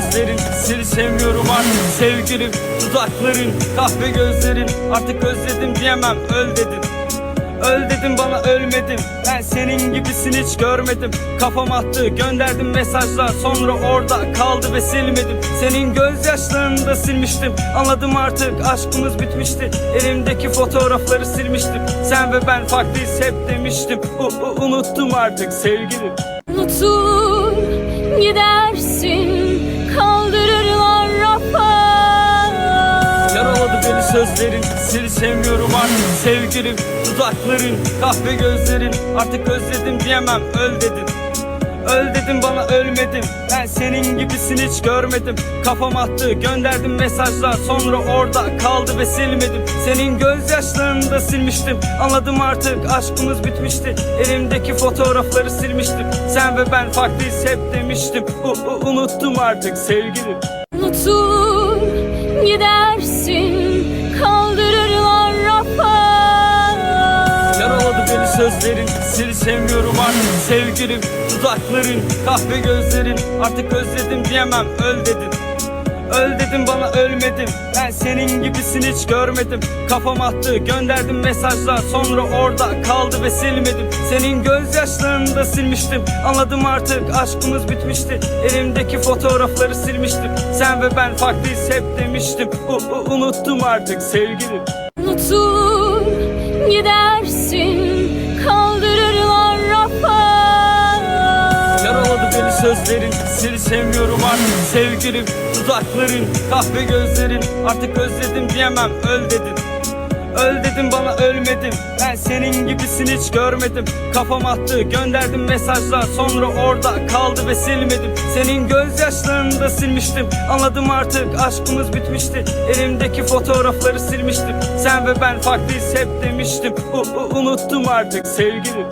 sözlerin Seni sevmiyorum artık sevgilim. Dudakların kahve gözlerin. Artık özledim diyemem öl dedin Öl dedim bana ölmedim Ben senin gibisini hiç görmedim. Kafam attı gönderdim mesajlar. Sonra orada kaldı ve silmedim. Senin gözyaşlarını da silmiştim. Anladım artık aşkımız bitmişti. Elimdeki fotoğrafları silmiştim. Sen ve ben farklıyız hep demiştim. U- Unuttum artık sevgilim. Unutur gidersin sözlerin Seni sevmiyorum artık sevgilim. Dudakların kahve gözlerin Artık özledim diyemem. Öl dedin. Öl dedim bana ölmedim Ben senin gibisini hiç görmedim. Kafam attı gönderdim mesajlar. Sonra orada kaldı ve silmedim. Senin gözyaşlarını da silmiştim. Anladım artık aşkımız bitmişti. Elimdeki fotoğrafları silmiştim. Sen ve ben farklıyız hep demiştim. U- Unuttum artık sevgilim. Unutur gidersin sözlerin Seni sevmiyorum artık sevgilim. Dudakların kahve gözlerin Artık özledim diyemem öl dedin. Öl dedim bana ölmedim Ben senin gibisini hiç görmedim. Kafam attı gönderdim mesajlar. Sonra orada kaldı ve silmedim. Senin gözyaşlarını da silmiştim. Anladım artık aşkımız bitmişti. Elimdeki fotoğrafları silmiştim. Sen ve ben farklıyız hep demiştim. U- Unuttum artık sevgilim. Unutur gidersin sözlerin Seni sevmiyorum artık sevgilim. Dudakların kahve gözlerin Artık özledim diyemem öl dedin. Öl dedim bana ölmedim Ben senin gibisini hiç görmedim. Kafam attı gönderdim mesajlar. Sonra orada kaldı ve silmedim. Senin gözyaşlarını da silmiştim. Anladım artık aşkımız bitmişti. Elimdeki fotoğrafları silmiştim. Sen ve ben farklıyız hep demiştim. U- Unuttum artık sevgilim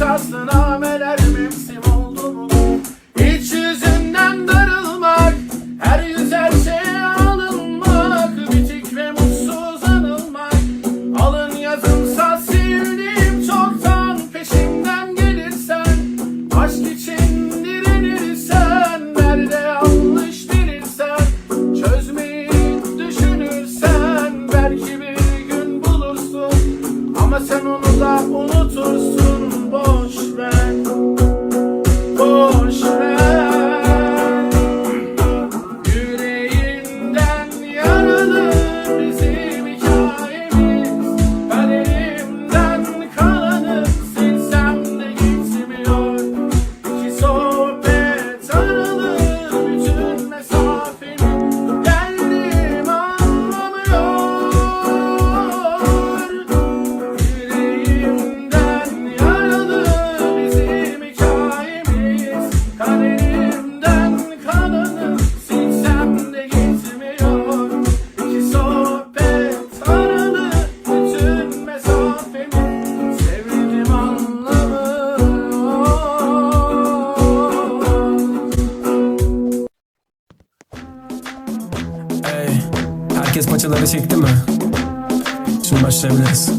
us than I. paçaları çekti mi? Şimdi başlayabiliriz.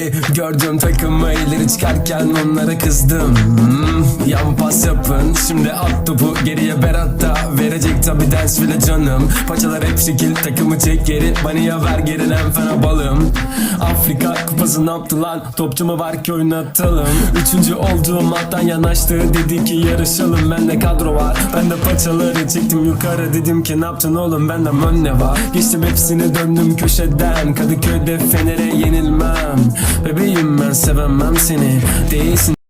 Ey, ey Gördüğüm takımı ileri çıkarken onlara kızdım. Hmm, Yan pas yapın. Şimdi at topu geriye Berat da Verecek. Tabi ders bile canım. Paçalar hep şekil takımı çek geri. Baniye ver gerilen fena balım. Afrika kupası ne yaptı Topçu mu var ki oynatalım. Üçüncü olduğum alttan yanaştı. Dedi ki yarışalım. Bende kadro var. Ben de paçaları çektim yukarı. Dedim ki ne yaptın oğlum? Benden önne var. Geçtim hepsini döndüm köşeden. Kadıköy'de Fener'e yenilmem Bebeğim ben sevemem seni. Değilsin